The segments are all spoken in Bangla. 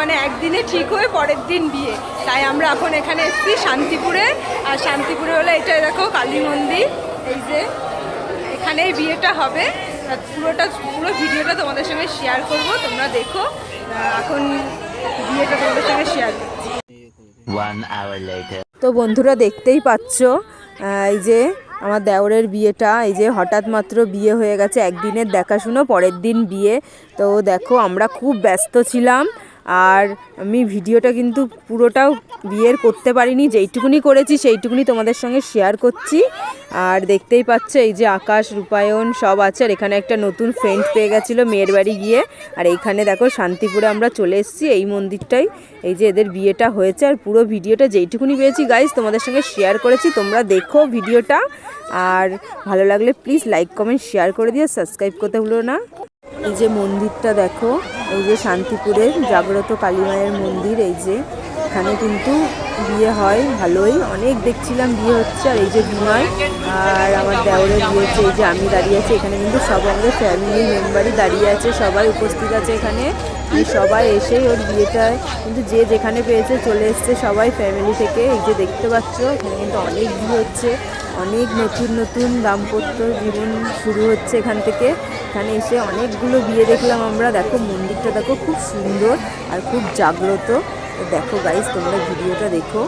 মানে একদিনে ঠিক হয়ে পরের দিন বিয়ে। তাই আমরা এখন এখানে এসেছি শান্তিপুরে। আর শান্তিপুরে হলো এটা দেখো কালী মন্দির। এই যে এখানেই বিয়েটা হবে। পুরোটা পুরো ভিডিওটা তোমাদের সঙ্গে শেয়ার করব। তোমরা দেখো। এখন বিয়েটা তোমাদের সঙ্গে শেয়ার করছি. তো বন্ধুরা দেখতেই পাচ্ছ এই যে আমার দেওরের বিয়েটা। এই যে হঠাৎ মাত্র বিয়ে হয়ে গেছে। একদিনের দেখাশুনো পরের দিন বিয়ে। তো দেখো আমরা খুব ব্যস্ত ছিলাম। আর আমি ভিডিওটা কিন্তু পুরোটাও বিয়ের করতে পারিনি, যেইটুকুনি করেছি সেইটুকুনি তোমাদের সঙ্গে শেয়ার করছি। আর দেখতেই পাচ্ছ, এই যে আকাশ, রূপায়ণ সব আছে, আর এখানে একটা নতুন ফ্রেন্ড পেয়ে গেছিল মেয়ের বাড়ি গিয়ে। আর এইখানে দেখো, শান্তিপুরে আমরা চলে এসেছি, এই মন্দিরটাই। এই যে এদের বিয়েটা হয়েছে, আর পুরো ভিডিওটা যেইটুকুনি পেয়েছি গাইজ তোমাদের সঙ্গে শেয়ার করেছি, তোমরা দেখো ভিডিওটা। আর ভালো লাগলে প্লিজ লাইক কমেন্ট শেয়ার করে দিয়ে সাবস্ক্রাইব করতে ভুলো না। এই যে মন্দিরটা দেখো, এই যে শান্তিপুরের জাগ্রত কালী মায়ের মন্দির, এই যে এখানে কিন্তু বিয়ে হয় ভালোই। অনেক দেখছিলাম বিয়ে হচ্ছে আর এই যে বিনয় আর আমার দেওরের বিয়ে হচ্ছে, এই যে আমি দাঁড়িয়ে আছি। এখানে কিন্তু সব আমাদের ফ্যামিলি মেম্বারই দাঁড়িয়ে আছে, সবাই উপস্থিত আছে এখানে। সবাই এসেই ওর বিয়েটায় কিন্তু যে যেখানে পেয়েছে চলে এসছে সবাই ফ্যামিলি থেকে। এই যে দেখতে পাচ্ছ, এখানে কিন্তু অনেক বিয়ে হচ্ছে। অনেক নতুন নতুন দাম্পত্য জীবন শুরু হচ্ছে এখান থেকে। এখানে এসে অনেকগুলো বিয়ে দেখলাম আমরা। দেখো, মন্দিরটা দেখো, খুব সুন্দর আর খুব জাগ্রত। দেখো গাইজ তোমরা ভিডিওটা দেখো।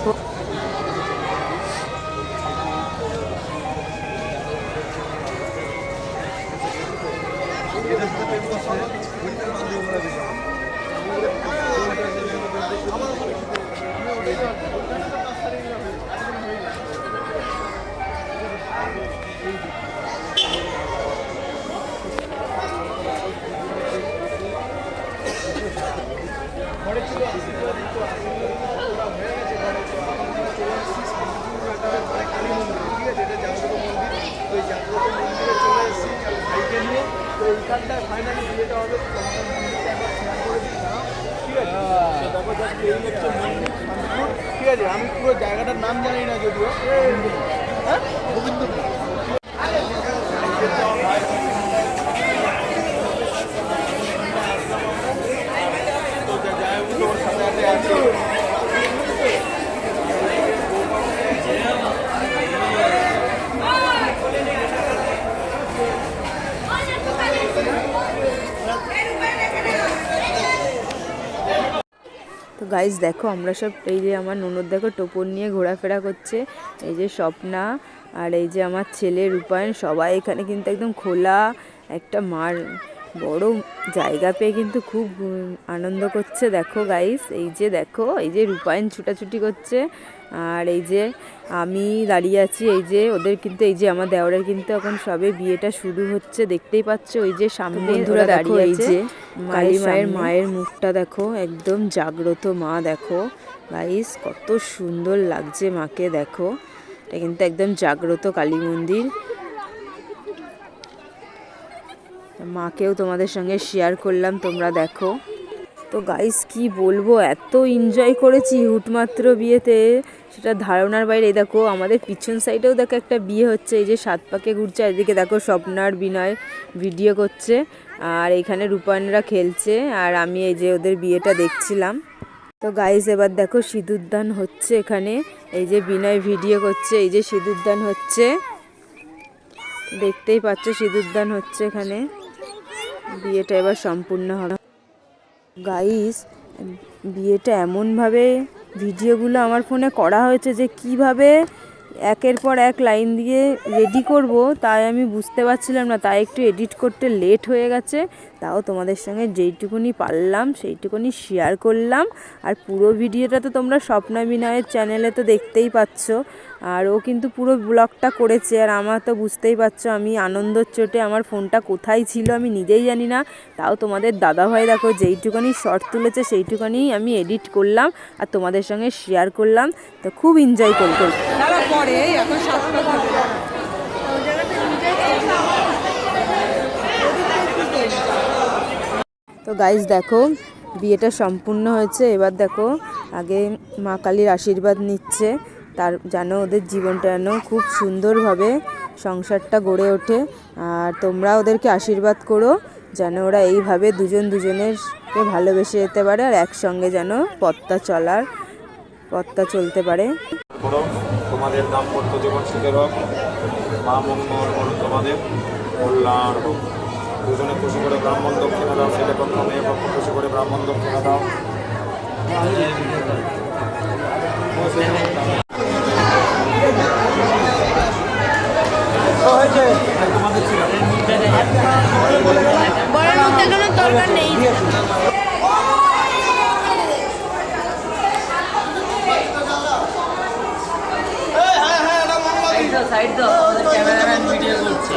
ঠিক আছে আমি পুরো জায়গাটার নাম জানি না যদিও। হ্যাঁ? গোবিন্দপুর তো যা- যাই হোক, তোর সাথে সাথে আছে। তো গাইজ দেখো, আমরা সব এই যে আমার ননদ দেখো টোপন নিয়ে ঘোরাফেরা করছে, এই যে স্বপ্না আর এই যে আমার ছেলে রূপায়ণ, সবাই এখানে কিন্তু একদম খোলা একটা মার, বড় জায়গা পেয়ে কিন্তু খুব আনন্দ করছে। দেখো গাইস এই যে দেখো, এই যে রূপায়ণ ছুটাছুটি করছে। আর এই যে আমি দাঁড়িয়ে আছি এই যে ওদের কিন্তু এই যে আমার দেওরের কিন্তু এখন সবে বিয়েটা শুরু হচ্ছে দেখতেই পাচ্ছ ওই যে সামনে বন্ধুরা দাঁড়িয়ে এই যে কালী মায়ের মায়ের মুখটা দেখো একদম জাগ্রত মা দেখো। গাইস কত সুন্দর লাগছে মাকে দেখো। এটা কিন্তু একদম জাগ্রত কালী মন্দির। মাকেও তোমাদের সঙ্গে শেয়ার করলাম তোমরা দেখো। তো গাইস কি বলব? এত এনজয় করেছি হুটমাত্র বিয়েতে। সেটা ধারণার বাইরে দেখো, আমাদের পিছন সাইডেও দেখো একটা বিয়ে হচ্ছে। এই যে সাত পাকে ঘুরছে এদিকে দেখো স্বপ্নার বিনয় ভিডিও করছে। আর এখানে রূপায়ণরা খেলছে, আর আমি এই যে ওদের বিয়েটা দেখছিলাম। তো গাইস এবার দেখো সিঁদুরদান হচ্ছে এখানে। এই যে বিনয় ভিডিও করছে, এই যে সিঁদুরদান হচ্ছে। দেখতেই পাচ্ছ, সিঁদুরদান হচ্ছে এখানে। বিয়েটা এবার সম্পূর্ণ হবে। গাইস, বিয়েটা এমনভাবে ভিডিওগুলো আমার ফোনে করা হয়েছে যে কীভাবে একের পর এক লাইন দিয়ে রেডি করব, তাই আমি বুঝতে পারছিলাম না। তাই একটু এডিট করতে লেট হয়ে গেছে, তাও তোমাদের সঙ্গে যেইটুকুনি পারলাম সেইটুকুনি শেয়ার করলাম। আর পুরো ভিডিওটা তো তোমরা স্বপ্না বিনয়ের চ্যানেলে তো দেখতেই পাচ্ছ। আর ও কিন্তু পুরো ব্লগটা করেছে। আর আমার তো বুঝতেই পারছ আমি আনন্দর চোটে আমার ফোনটা কোথায় ছিল আমি নিজেই জানি না। তাও তোমাদের দাদাভাই দেখো যেইটুকানি শর্ট তুলেছে সেইটুখানি আমি এডিট করলাম আর তোমাদের সঙ্গে শেয়ার করলাম। তো খুব এনজয় করতে পরে এখন তো গাইজ দেখো বিয়েটা সম্পূর্ণ হয়েছে। এবার দেখো আগে মা কালীর আশীর্বাদ নিচ্ছে। তার যেন ওদের জীবনটা যেন খুব সুন্দরভাবে সংসারটা গড়ে ওঠে। আর তোমরা ওদেরকে আশীর্বাদ করো, যেন ওরা এইভাবে দুজন দুজনেরকে ভালোবেসে যেতে পারে আর একসঙ্গে যেন পথটা চলার, পথটা চলতে পারে। তোমাদের দাম্পত্য জীবন সুখের হোক, মা মঙ্গল করুন তোমাদের, কল্যাণ হোক। দুজনে খুশি করে ব্রাহ্মণ দক্ষিণা দাও, ছেলে পক্ষ, মেয়ে পক্ষ, খুশি করে ব্রাহ্মণ দক্ষিণা দাও। বড়ের মধ্যে কোনো দরকার নেই। সাইড দাও আমাদের ক্যামেরাম্যান ভিডিও করছে।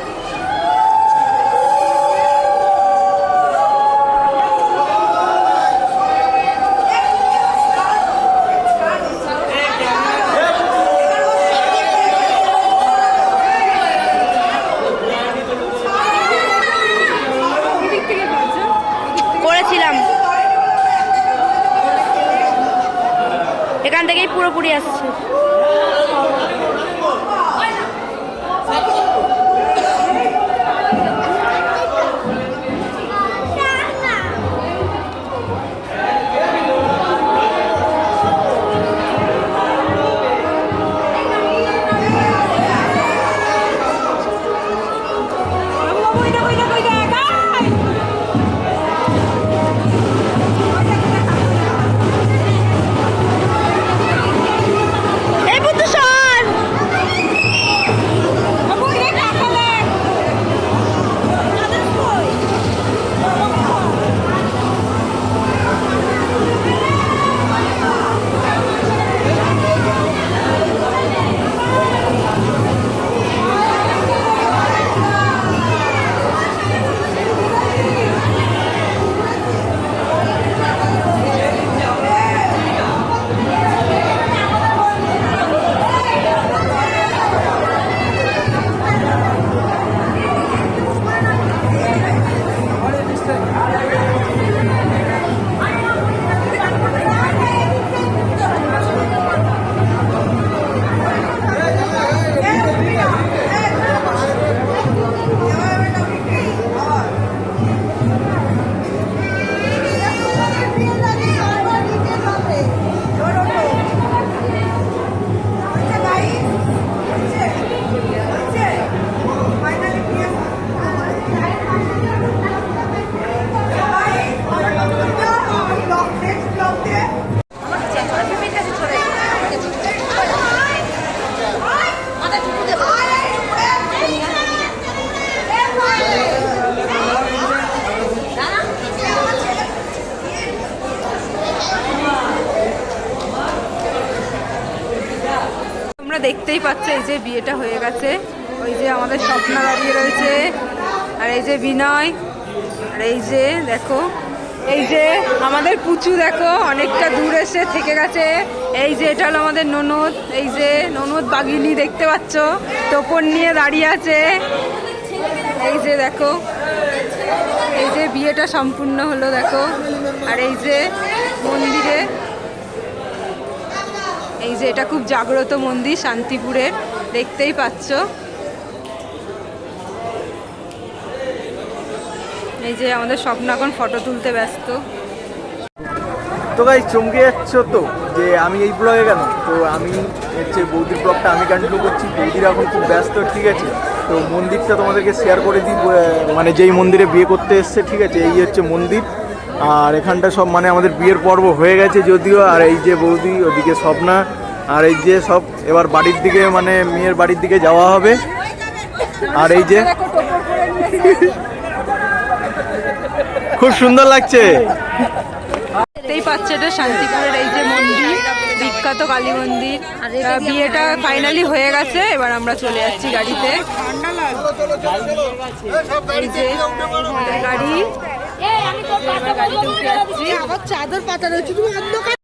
যে বিয়েটা হয়ে গেছে, ওই যে আমাদের স্বপ্ন দাঁড়িয়ে রয়েছে, আর এই যে বিনয়, আর এই যে দেখো, এই যে আমাদের পুচু দেখো, অনেকটা দূর এসে থেকে গেছে। এই যে এটা হলো আমাদের ননদ, এই যে ননদ বাগিনী দেখতে পাচ্ছ টোপন নিয়ে দাঁড়িয়ে আছে। এই যে দেখো, এই যে বিয়েটা সম্পূর্ণ হলো দেখো, আর এই যে মন্দিরে, এই যে এটা খুব জাগ্রত মন্দির শান্তিপুরের। দেখতেই পাচ্ছ। এই যে আমাদের স্বপ্ন এখন ফটো তুলতে ব্যস্ত। তো গাই চমকে যাচ্ছ তো, যে আমি এই ব্লগে কেন? তো আমি হচ্ছে বৌদির ব্লগটা আমি কন্টিনিউ করছি, বৌদির এখন খুব ব্যস্ত, ঠিক আছে? তো মন্দিরটা তোমাদেরকে শেয়ার করে দিই মানে যেই মন্দিরে বিয়ে করতে এসছে, ঠিক আছে? এই হচ্ছে মন্দির। আর এখানটা সব মানে আমাদের বিয়ের পর্ব হয়ে গেছে যদিও, আর এই যে বৌদি, ওদিকে স্বপ্না আর এই যে সব এবার বাড়ির দিকে মানে মেয়ের বাড়ির দিকে যাওয়া হবে। আর এই যে খুব সুন্দর লাগছে। দেখতেই পাচ্ছে এটা শান্তিপুরের এই যে মন্দির বিখ্যাত কালী মন্দির। বিয়েটা ফাইনালি হয়ে গেছে এবার আমরা চলে যাচ্ছি গাড়িতে। এই যে গাড়ি। গাড়িতে উঠে যাচ্ছি। চাদর পাতা রয়েছে তুমি অন্ধকার।